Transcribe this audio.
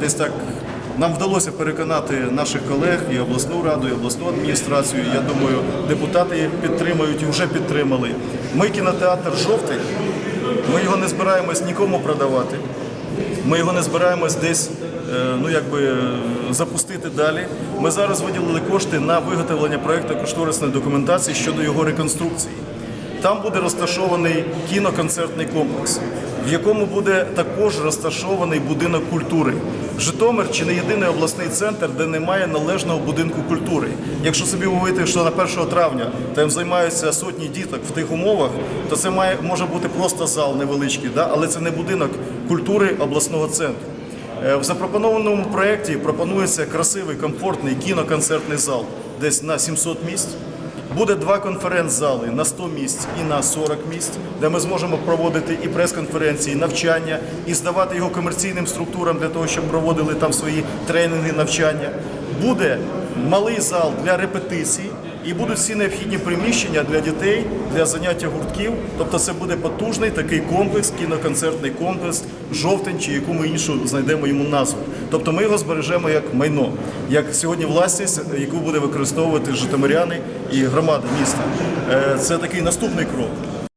десь так нам вдалося переконати наших колег і обласну раду, і обласну адміністрацію. Я думаю, депутати підтримують і вже підтримали. Ми кінотеатр жовтий. Ми його не збираємось нікому продавати. Ми його не збираємось десь е, ну, якби, запустити далі. Ми зараз виділили кошти на виготовлення проєкту кошторисної документації щодо його реконструкції. Там буде розташований кіноконцертний комплекс, в якому буде також розташований будинок культури. Житомир чи не єдиний обласний центр, де немає належного будинку культури. Якщо собі уявити, що на 1 травня там займаються сотні діток в тих умовах, то це має може бути просто зал невеличкий, да? але це не будинок культури обласного центру. Е, В запропонованому проєкті пропонується красивий, комфортний кіноконцертний зал десь на 700 місць. Буде два конференц-зали на 100 місць і на 40 місць, де ми зможемо проводити і прес-конференції, і навчання, і здавати його комерційним структурам для того, щоб проводили там свої тренінги, навчання. Буде малий зал для репетицій, і будуть всі необхідні приміщення для дітей, для заняття гуртків. Тобто це буде потужний такий комплекс, кіноконцертний комплекс, жовтень чи яку ми іншу знайдемо йому назву. Тобто ми його збережемо як майно, як сьогодні власність, яку буде використовувати житомиряни і громада міста. Е, Це такий наступний крок.